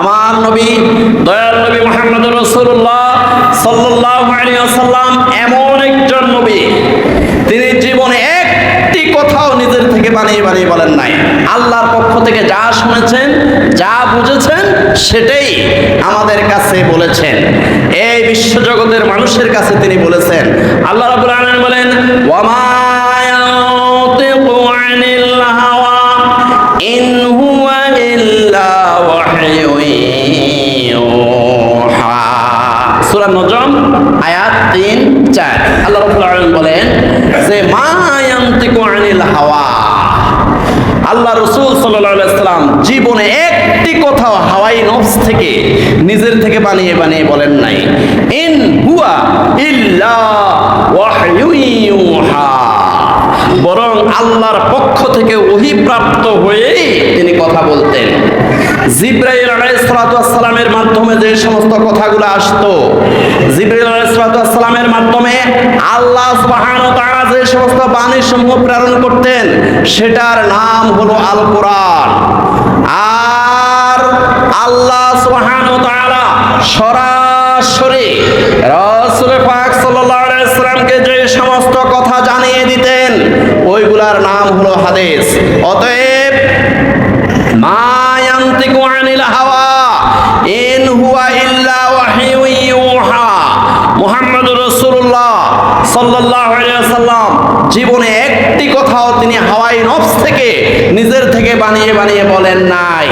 আমার নবী, দয়াল নবী মোহাম্মদ রসুল্লাহ সাল্লাল্লাহু আলাইহি ওয়াসাল্লাম, এমন একজন নবী, তিনি জীবনে একটি কথাও নিজের থেকে বানিয়ে বানিয়ে বলেন নাই। আল্লাহর পক্ষ থেকে যা শুনেছেন, যা বুঝেছেন, সেটাই আমাদের কাছে বলেছেন। এই বিশ্বজগতের মানুষের কাছে তিনি বলেছেন, আল্লাহ রাব্বুল আলামিন বলেন, ওয়ামা ইয়ানতিকু আনিল হাওয়া, ইন সূরা নজম, আয়াত 3 4 আল্লাহ রাব্বুল আলামিন বলেন, যে মা ইয়ানতিকু আনিল হাওয়া। আল্লাহ রসুল সাল্লাম জীবনে একটি কথাও হাওয়াই নফস থেকে নিজের থেকে বানিয়ে বানিয়ে বলেন নাই। ইন হুয়া ইল্লা বরং আল্লাহর পক্ষ থেকে ওহিপ্রাপ্ত হয়েই তিনি কথা বলতেন। জিব্রাইল আলাইহিসসালামের মাধ্যমে যে সমস্ত কথাগুলো আসতো, জিব্রাইল আলাইহিসসালামের মাধ্যমে আল্লাহ সুবহানাহু ওয়া তাআলা যে সমস্ত বাণী সমূহ প্রেরণ করতেন, সেটার নাম হলো আল কোরআন আর আল্লাহ সুবহানাহু ওয়া তাআলা সরাসরি রাসূল পাক সাল্লামকে যে সমস্ত কথা জানিয়ে দিতেন, ওইগুলার নাম হলো হাদিস। অতএব মুহাম্মদুর রসুল্লাহ সাল্লাম জীবনে একটি কথাও তিনি হাওয়াই নফস থেকে নিজের থেকে বানিয়ে বানিয়ে বলেন নাই।